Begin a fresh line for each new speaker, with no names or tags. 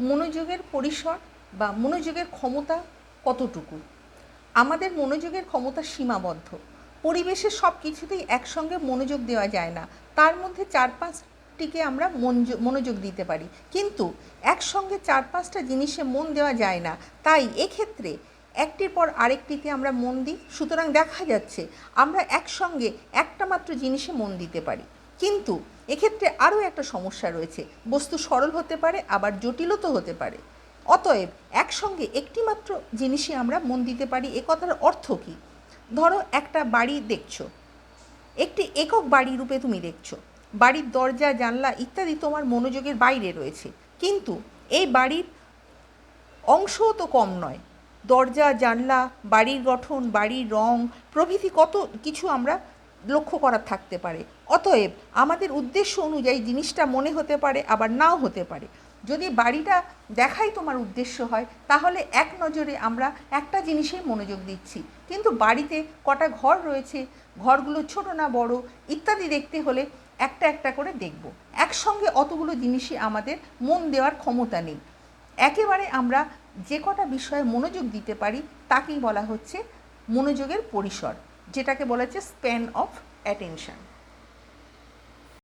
মনোযোগের পরিসর বা মনোযোগের ক্ষমতা কতটুকু? আমাদের মনোযোগের ক্ষমতা সীমাবদ্ধ। পরিবেশের সব কিছুতেই একসঙ্গে মনোযোগ দেওয়া যায় না। তার মধ্যে চার পাঁচটিকে আমরা মনোযোগ দিতে পারি। কিন্তু একসঙ্গে চার পাঁচটা জিনিসে মন দেওয়া যায় না। তাই এক্ষেত্রে একটির পর আরেকটিতে আমরা মন দিই। সুতরাং দেখা যাচ্ছে আমরা একসঙ্গে একটা মাত্র জিনিসে মন দিতে পারি। কিন্তু এক্ষেত্রে আরও একটা সমস্যা রয়েছে। বস্তু সরল হতে পারে, আবার জটিলও তো হতে পারে। অতএব একসঙ্গে একটি মাত্র জিনিসে আমরা মন দিতে পারি, এ কথার অর্থ কী? ধরো একটা বাড়ি দেখছ। একটি একক বাড়ি রূপে তুমি দেখছ। বাড়ির দরজা, জানলা ইত্যাদি তোমার মনোযোগের বাইরে রয়েছে। কিন্তু এই বাড়ির অংশও তো কম নয়। দরজা, জানলা, বাড়ির গঠন, বাড়ির রং, প্রভৃতি কত কিছু আমরা লক্ষ্য করার থাকতে পারে। অতএব আমাদের উদ্দেশ্য অনুযায়ী জিনিসটা মনে হতে পারে, আবার নাও হতে পারে। যদি বাড়িটা দেখাই তোমার উদ্দেশ্য হয়, তাহলে এক নজরে আমরা একটা জিনিসেই মনোযোগ দিচ্ছি। কিন্তু বাড়িতে কটা ঘর রয়েছে, ঘরগুলো ছোট না বড়, ইত্যাদি দেখতে হলে একটা একটা করে দেখব। একসঙ্গে অতগুলো জিনিসই আমাদের মন দেওয়ার ক্ষমতা নেই। একেবারে আমরা যে কটা বিষয়ে মনোযোগ দিতে পারি, তাকেই বলা হচ্ছে মনোযোগের পরিসর। যেটাকে বলেছে স্প্যান অফ অ্যাটেনশন।